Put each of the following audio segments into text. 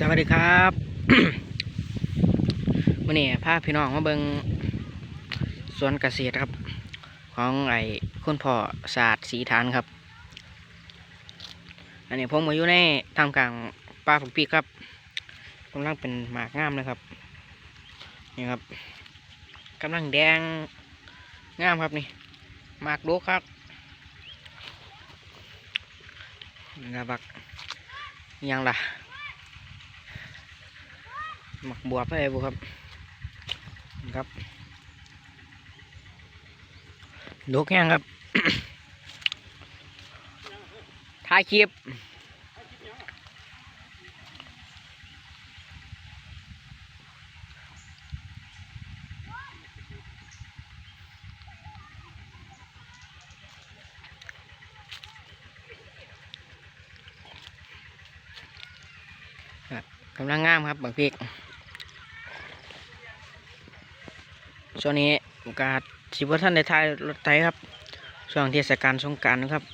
สวัสดีครับวันนี้พาพี่น้องมาเบิงสวนเกษตรครับ ของไอ้คุณพ่อศาสตร์สีฐานครับ อันนี้ผมมาอยู่ในทำกลางป่าฝักปีครับกำลังเป็นหมากงามเลยครับนี่ครับกำลังแดงงามครับนี่หมากลูกครับนี่ครับบยังล่ะ หมักบวบอะไรบุครับครับลูกแห้งครับถ่ายคลิปกำลังงามครับบักพริก ช่วงนี้โอกาสชิบท่านได้ทายรถไถครับ ช่วงเทศกาลสงกรารนะครับ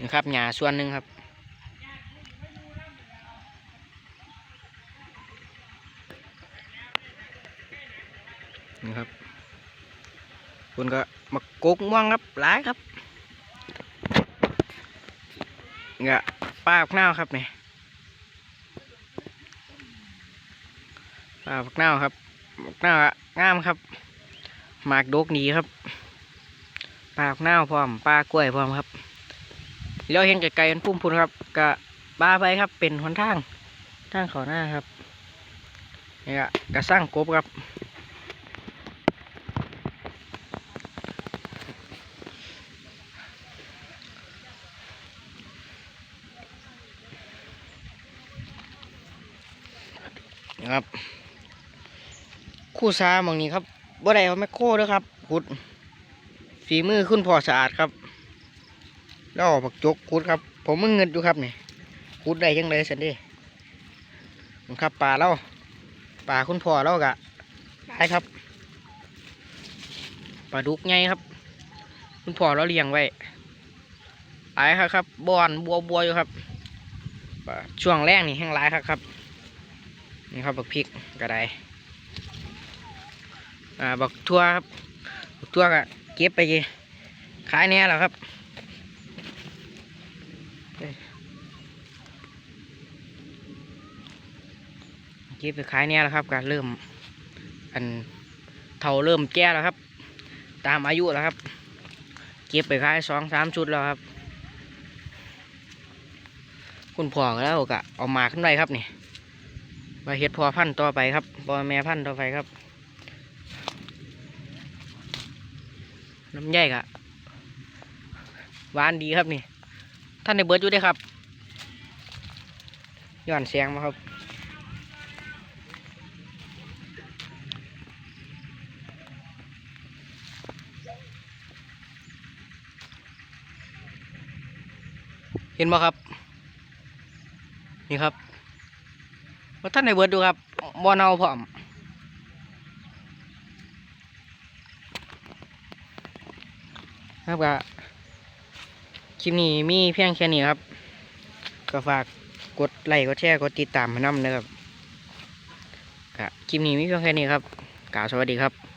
นี่ครับหญ้าส่วนหนึ่งครับนี่ครับคุณก็มากกม่วงครับหลายครับ นี่ก็ป้าพักนาวครับนี่ป้าพักนาวครับพักนาวอะงามครับหมากดกดีครับป้าพักนาวพร้อมป้ากล้วยพร้อมครับแล้วเห็นไกลๆมันพุ่มพุนครับกะป้าไปครับเป็นหนทางทางเขาหน้าครับนี่ก็กะสร้างกบครับ นะครับ คู่ซาหมองนี้ครับบ่ได้เอาแมคโครด้วยครับขุดฝีมือคุณพ่อสะอาดครับแล้วเอาผักจกขุดครับ ผมมึงเงินอยู่ครับนี่ขุดได้ยังไงสันดีครับป่าเราป่าคุณพ่อเรากะได้ครับปลาดุกไงครับ คุณพ่อเราเลี้ยงไว้หลายครับครับบอนบัวบัวอยู่ครับ ช่วงแรกนี่แห้งหลายครับครับ นี่ครับบักพริกกระไดอ่าบักทั่วครับบักทั่วก็เก็บไปกิขายแน่แล้วครับเก็บไปขายแน่แล้วครับก็เริ่มอันเท่าเริ่มแก่แล้วครับ ตามอายุแล้วครับ เก็บไปขายสองสามชุดแล้วครับคุณพ่อแล้วก็เอามาขึ้นไปครับนี่ มาเฮ็ดพอพันธ์ต่อไปครับพอแม่พันธ์ต่อไปครับ น้ำใหญ่กะหวานดีครับนี่ ท่านในเบิร์ดอยู่ได้ครับ ย้อนเสียงมาครับเห็นบ่ครับ นี่ครับ ว่าท่านในเบิร์ดดูครับบ่เนาพร้อมครับก็คลิปนี้มีเพียงแค่นี้ครับ ก็ฝากกดไลค์กดแชร์กดติดตามมานํำนะครับก็คลิปนี้มีเพียงแค่นี้ครับกล่าวสวัสดีครับ